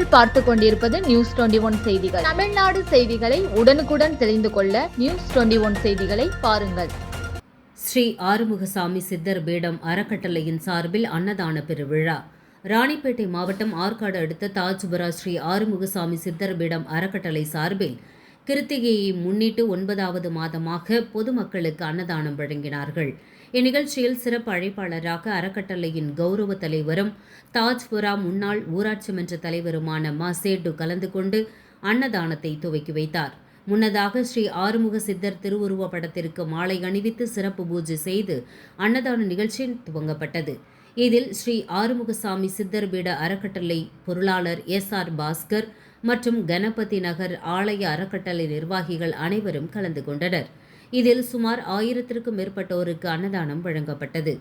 நீங்கள் பார்த்து கொண்டிருப்பது நியூஸ் டுவெண்டி ஒன் செய்திகள். தமிழ்நாடு செய்திகளை உடனுக்குடன் தெரிந்து கொள்ள நியூஸ் டுவெண்டி ஒன் செய்திகளை பாருங்கள். ஸ்ரீ ஆறுமுகசாமி சித்தர் பீடம் அறக்கட்டளையின் சார்பில் அன்னதான பெருவிழா. ராணிப்பேட்டை மாவட்டம் ஆற்காடு அடுத்த தாஜ்புரா ஸ்ரீ ஆறுமுகசாமி சித்தர் பீடம் அறக்கட்டளை சார்பில் கிருத்திகையை முன்னிட்டு ஒன்பதாவது மாதமாக பொதுமக்களுக்கு அன்னதானம் வழங்கினார்கள். இந்நிகழ்ச்சியில் சிறப்பு அழைப்பாளராக அறக்கட்டளையின் கௌரவ தலைவரும் தாஜ்புரா முன்னாள் ஊராட்சி மன்ற தலைவருமான மா. சேட்டு கலந்து கொண்டு அன்னதானத்தை துவக்கி வைத்தார். முன்னதாக ஸ்ரீ ஆறுமுக சித்தர் திருவுருவ படத்திற்கு மாலை அணிவித்து சிறப்பு பூஜை செய்து அன்னதான நிகழ்ச்சி துவங்கப்பட்டது. இதில் ஸ்ரீ ஆறுமுகசாமி சித்தர் பீட அறக்கட்டளை பொருளாளர் எஸ் ஆர் பாஸ்கர் மற்றும் கணபதி நகர் ஆலய அறக்கட்டளை நிர்வாகிகள் அனைவரும் கலந்து கொண்டனர். இதில் சுமார் ஆயிரத்திற்கும் மேற்பட்டோருக்கு அன்னதானம் வழங்கப்பட்டது.